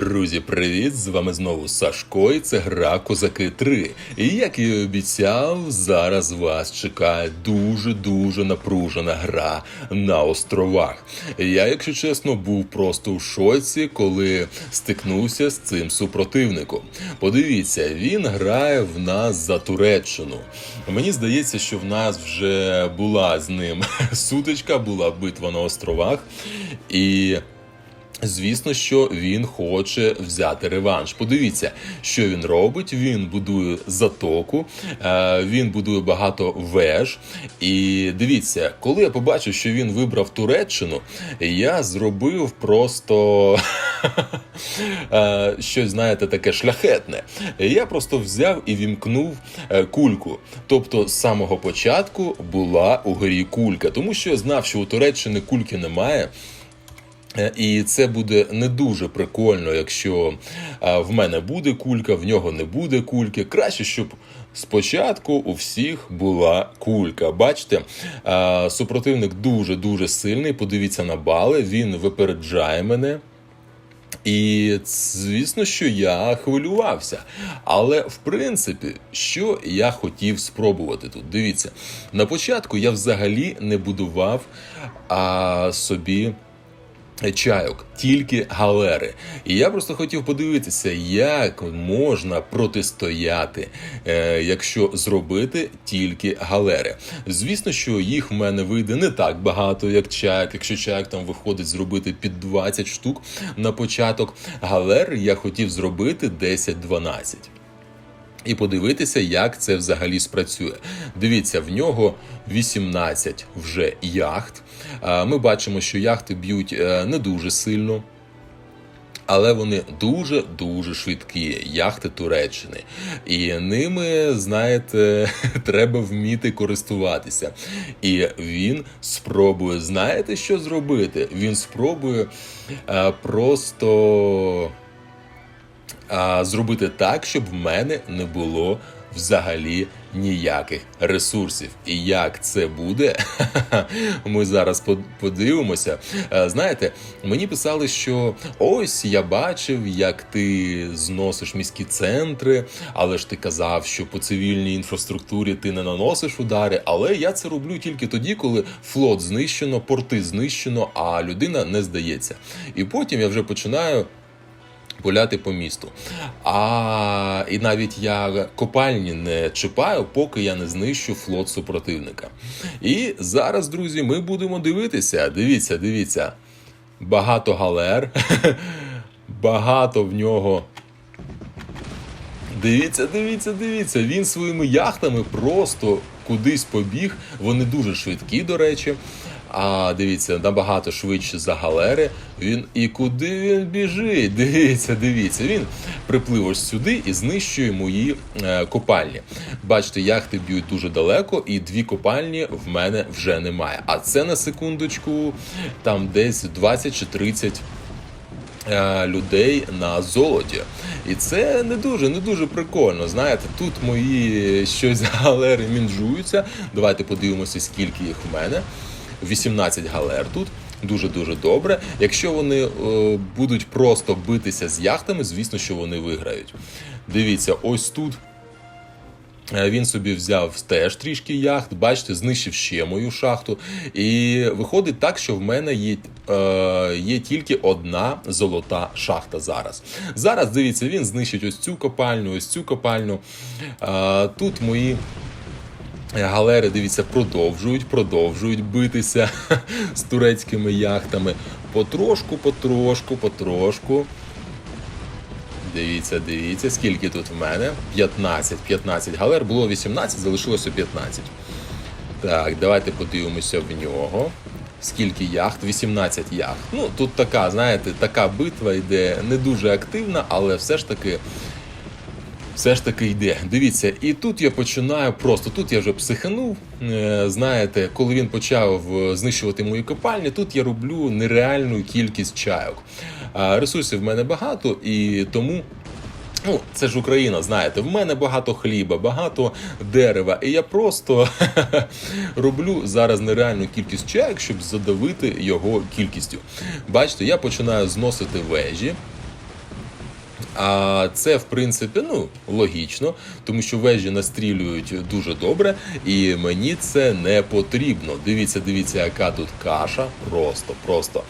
Друзі, привіт! З вами знову Сашко, і це гра Козаки 3. І як і обіцяв, зараз вас чекає дуже-дуже напружена гра на островах. Я, якщо чесно, був просто в шоці, коли стикнувся з цим супротивником. Подивіться, він грає в нас за Туреччину. Мені здається, що в нас вже була з ним сутичка, була битва на островах. І. Звісно, що він хоче взяти реванш. Подивіться, що він робить. Він будує затоку, е, він будує багато веж. І дивіться, коли я побачив, що він вибрав Туреччину, я зробив просто е, щось, знаєте, таке шляхетне. Я просто взяв і вімкнув е, кульку. Тобто, з самого початку була у грі кулька, тому що я знав, що у Туреччини кульки немає. Е, І це буде не дуже прикольно, якщо в мене буде кулька, в нього не буде кульки. Краще, щоб спочатку у всіх була кулька. Бачите, супротивник дуже дуже сильний. Подивіться на бали. Він випереджає мене. І звісно, що я хвилювався. Але в принципі, що я хотів спробувати тут? Дивіться, на початку я взагалі не будував а, собі. Чайок, тільки галери. І я просто хотів подивитися, як можна протистояти, е, якщо зробити тільки галери. Звісно, що їх в мене вийде не так багато, як чайок. Якщо чайок там виходить зробити під 20 штук на початок, галер я хотів зробити 10-12 і подивитися, як це взагалі спрацює. Дивіться, в нього 18 вже яхт. Ми бачимо, що яхти б'ють е, не дуже сильно. Але вони дуже дуже швидкі, яхти Туреччини, і ними, знаєте, треба вміти користуватися. І він спробує, знаєте, що зробити? Він спробує е, просто а, зробити так, щоб в мене не було взагалі ніяких ресурсів. І як це буде, ми зараз под- подивимося. Знаєте, мені писали, що ось я бачив, як ти зносиш міські центри, але ж ти казав, що по цивільній інфраструктурі ти не наносиш удари. Але я це роблю тільки тоді, коли флот знищено, порти знищено, а людина не здається. І потім я вже починаю гуляти по місту. А і навіть я копальні не чіпаю, поки я не знищу флот супротивника. І зараз, друзі, ми будемо дивитися. Дивіться, дивіться. Багато галер, багато в нього. Дивіться, дивіться, дивіться. Він своїми яхтами просто кудись побіг. Вони дуже швидкі, до речі. А дивіться, набагато швидше за галери. Він і куди він біжить? Дивіться, дивіться. Він приплив ось сюди і знищує мої е, копальні. Бачите, яхти б'ють дуже далеко, і дві копальні в мене вже немає. А це на секундочку, там десь 20 чи 30 е, людей на золоті. І це не дуже, не дуже прикольно. Знаєте, тут мої щось галери мінжуються. Давайте подивимося, скільки їх в мене. 18 галер тут. Дуже дуже добре. Якщо вони е, будуть просто битися з яхтами, звісно, що вони виграють. Дивіться, ось тут. Е, Він собі взяв теж трішки яхт, бачите, знищив ще мою шахту. І виходить так, що в мене є, е, є тільки одна золота шахта зараз. Зараз дивіться, він знищить ось цю копальню, ось цю копальню. Е, тут мої. Галери, дивіться, продовжують, продовжують битися з турецькими яхтами. Потрошку, потрошку, потрошку. Дивіться, дивіться, скільки тут в мене? 15. 15 галер. Було 18, залишилося 15. Так, давайте подивимося в нього. Скільки яхт? 18 яхт. Ну, тут така, знаєте, така битва йде не дуже активна, але все ж таки все ж таки йде. Дивіться, і тут я починаю просто. Тут я вже психанув. Е, Знаєте, коли він почав е, знищувати мої копальні, тут я роблю нереальну кількість чайок. Ресурсів в мене багато, і тому. Ну, це ж Україна, знаєте, в мене багато хліба, багато дерева, і я просто роблю зараз нереальну кількість чайок, щоб задавити його кількістю. Бачите, я починаю зносити вежі. А це, в принципі, ну логічно, тому що вежі настрілюють дуже добре, і мені це не потрібно. Дивіться, дивіться, яка тут каша. Просто, просто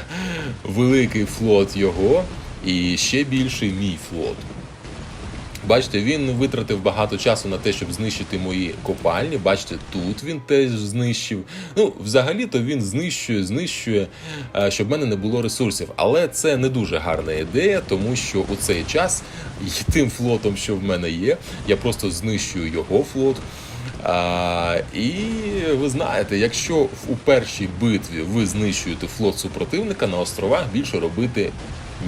великий флот його, і ще більший мій флот. Бачите, він витратив багато часу на те, щоб знищити мої копальні. Бачите, тут він теж знищив. Ну, взагалі-то він знищує, знищує, е, щоб в мене не було ресурсів. Але це не дуже гарна ідея, тому що у цей час тим флотом, що в мене є, я просто знищую його флот. А, і ви знаєте, якщо у першій битві ви знищуєте флот супротивника на островах, більше робити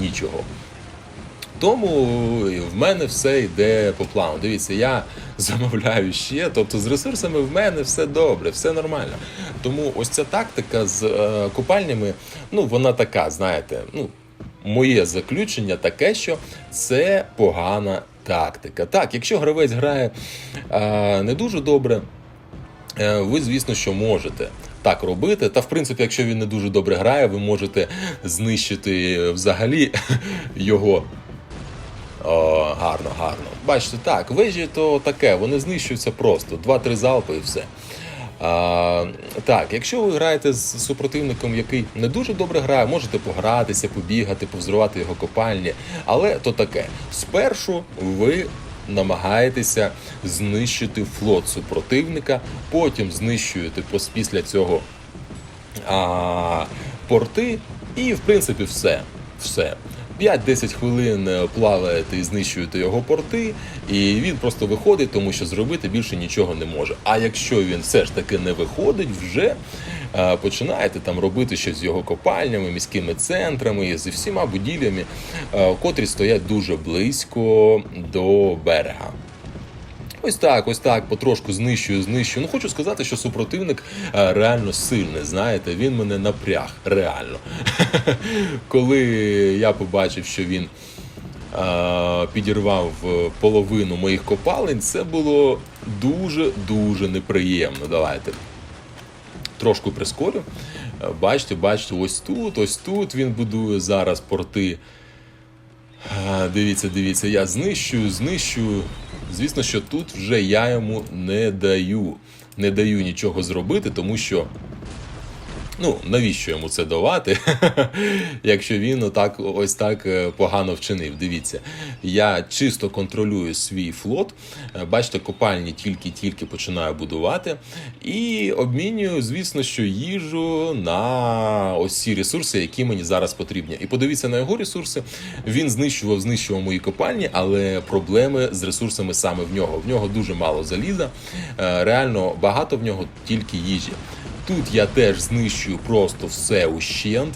нічого. Тому в мене все йде по плану. Dивіться, я замовляю ще, тобто з ресурсами в мене все добре, все нормально. Тому ось ця тактика з е, купальнями, ну вона така, знаєте, ну. Моє заключення таке, що це погана тактика. Так, якщо гравець грає е, не дуже добре, Е, ви, звісно, що можете так робити. Та, в принципі, якщо він не дуже добре грає, ви можете знищити взагалі його. О, гарно, гарно. Бачите, так, вежі то таке, вони знищуються просто. Два-три залпи і все. А, так, якщо ви граєте з супротивником, який не дуже добре грає, можете погратися, побігати, повзрувати його копальні. Але то таке. Спершу ви намагаєтеся знищити флот супротивника, потім знищуєте після цього а, порти, і в принципі все. все. 5-10 хвилин е, плаваєте і знищуєте його порти, і він просто виходить, тому що зробити більше нічого не може. А якщо він все ж таки не виходить, вже е, починаєте там робити щось з його копальнями, міськими центрами, зі всіма будівлями, е, котрі стоять дуже близько до берега. Ось так, ось так, потрошку знищую, знищую. Ну хочу сказати, що супротивник е, реально сильний. Знаєте, він мене напряг, реально. Коли я побачив, що він е, підірвав е, половину моїх копалень, це було дуже дуже неприємно. Давайте трошку прискорю. Бачите, бачите, ось тут, ось тут він будує зараз порти. Дивіться, дивіться, я знищую, знищую. Звісно, що тут вже я йому не даю. Не даю нічого зробити, тому що. Ну, навіщо йому це давати, якщо він отак, ось так е, погано вчинив. Дивіться, я чисто контролюю свій флот. Е, Бачите, копальні тільки-тільки починаю будувати. І обмінюю, звісно, що їжу на ось ці ресурси, які мені зараз потрібні. І подивіться на його ресурси. Він знищував, знищував мої копальні, але проблеми з ресурсами саме в нього. В нього дуже мало заліза. Е, Реально багато в нього тільки їжі. Тут я теж знищую просто все ущент.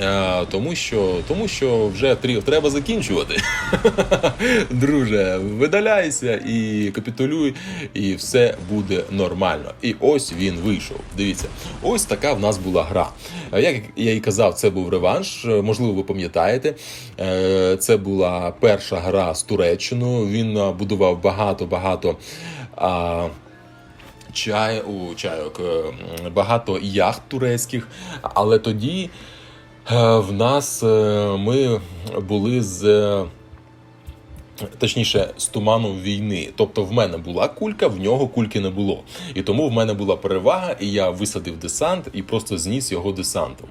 Е, Тому що, тому що вже треба закінчувати. Друже, видаляйся і капітулюй, і все буде нормально. І ось він вийшов. Дивіться, ось така в нас була гра. Е, Як я і казав, це був реванш. Е, Можливо, ви пам'ятаєте. Це була перша гра з Туреччиною. Він будував багато-багато. Чай, у чайок, е, багато яхт турецьких, але тоді е, в нас е, ми були з. Точніше, з туманом війни. Тобто в мене була кулька, в нього кульки не було. І тому в мене була перевага, і я висадив десант і просто зніс його десантом.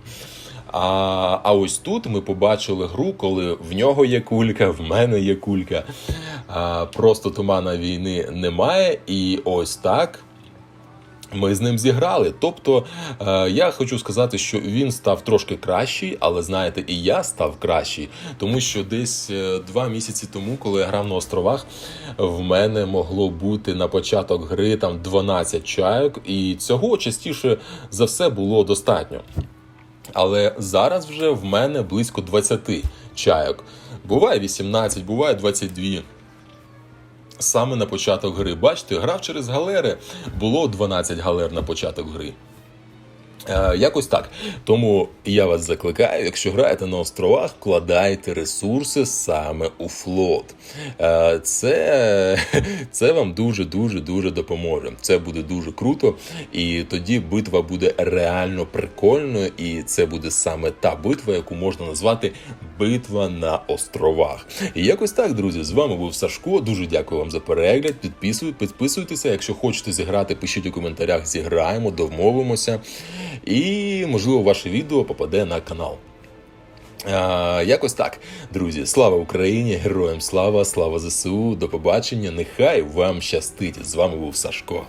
А, а ось тут ми побачили гру, коли в нього є кулька, в мене є кулька. А, просто тумана війни немає. І ось так ми з ним зіграли. Тобто е, я хочу сказати, що він став трошки кращий, але знаєте, і я став кращий, тому що десь е, два місяці тому, коли я грав на островах, в мене могло бути на початок гри там 12 чайок, і цього частіше за все було достатньо. Але зараз вже в мене близько 20 чайок. Буває 18, буває 22. Саме на початок гри. Бачите, грав через галери, було 12 галер на початок гри. Е, Якось так. Тому я вас закликаю, якщо граєте на островах, вкладайте ресурси саме у флот. Е, Це, це вам дуже дуже дуже допоможе. Це буде дуже круто, і тоді битва буде реально прикольною, і це буде саме та битва, яку можна назвати битва на островах. І якось так, друзі. З вами був Сашко. Дуже дякую вам за перегляд. Підписуй, підписуйтеся. Якщо хочете зіграти, пишіть у коментарях. Зіграємо, домовимося. І, можливо, ваше відео попаде на канал. А, якось так, друзі. Слава Україні! Героям слава, слава ЗСУ. До побачення. Нехай вам щастить. З вами був Сашко.